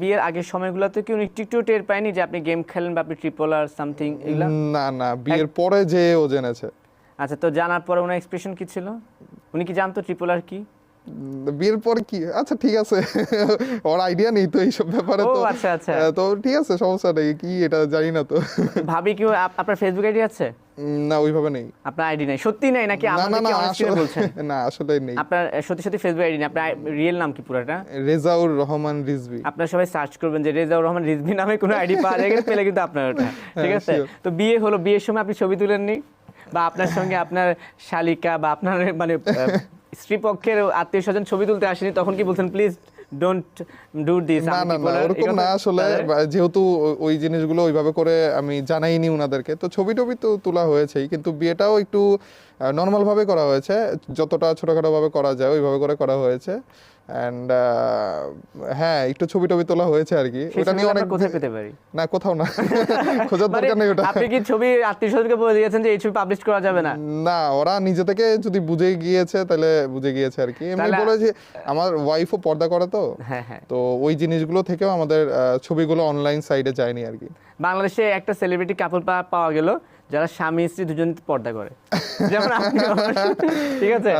বিয়ের আগের সময়গুলোতে কি উনি একটু একটু টের পায়নি যে আপনি গেম খেলেন বা আপনি ট্রিপল আর সামথিং এগুলা? না না বিয়ের পরে যে ও জেনেছে। আচ্ছা তো জানার পরে উনি এক্সপ্রেশন কি ছিল? উনি কি জানতো ট্রিপল আর কি? বিয়ের পরে কি? আচ্ছা ঠিক আছে। ওর আইডিয়া নেই তো এইসব ব্যাপারে তো। আচ্ছা আচ্ছা। তো ঠিক আছে সমস্যা নেই। কি এটা জানি না তো। ভাবি কি আপনার ফেসবুক আইডি আছে? না ওইভাবে নেই। আপনার আইডি নাই। সত্যি নাই নাকি? আমাদের কি অনেক আসলে বলছেন? না আসলে নেই। আপনার সত্যি সত্যি ফেসবুক আইডি নেই। আপনার রিয়েল নাম কি পুরোটা? রেজাউর রহমান রিজভি। আপনারা সবাই সার্চ করবেন যে রেজাউর রহমান রিজভি নামে কোনো আইডি পাওয়া যায় পেলে কিন্তু আপনার ওটা। ঠিক হ্যাঁ, আছে তো বিয়ে হলো বিয়ের সময় আপনি ছবি তুলেননি? বা আপনার সঙ্গে আপনার শালিকা বা আপনার মানে আহ, স্ত্রীপক্ষের আত্মীয় স্বজন ছবি তুলতে আসেনি তখন কি বলছেন প্লিজ ডোন্ট ডু দিস না না না ওরকম না আসলে যেহেতু ওই জিনিসগুলো ওইভাবে করে আমি জানাইনি ওনাদেরকে তো ছবি টবি তো তোলা হয়েছেই কিন্তু বিয়েটাও একটু নর্মাল ভাবে করা হয়েছে। যতটা ছোটখাটো ভাবে করা যায় ওইভাবে করে করা হয়েছে। অ্যান্ড হ্যাঁ একটু ছবি টবি তোলা হয়েছে আর কি। ওটা নিয়ে অনেক কোথায় পেতে পারি? না কোথাও না। খোঁজার মানে দরকার নেই ওটা। আপনি কি ছবি আত্মীয় স্বজনকে বলে দিয়েছেন যে এই ছবি পাবলিশ করা যাবে না? না ওরা নিজে থেকে যদি বুঝে গিয়েছে তাহলে বুঝে গিয়েছে আর কি। এমনি বলে যে আমার ওয়াইফও পর্দা করে তো। হ্যাঁ হ্যাঁ। তো ওই জিনিসগুলো থেকেও আমাদের ছবিগুলো অনলাইন সাইডে যায়নি আর কি। বাংলাদেশে একটা সেলিব্রিটি কাপল পাওয়া গেল। যারা স্বামী স্ত্রী দুজন পর্দা করে যেমন আপনি। ঠিক আছে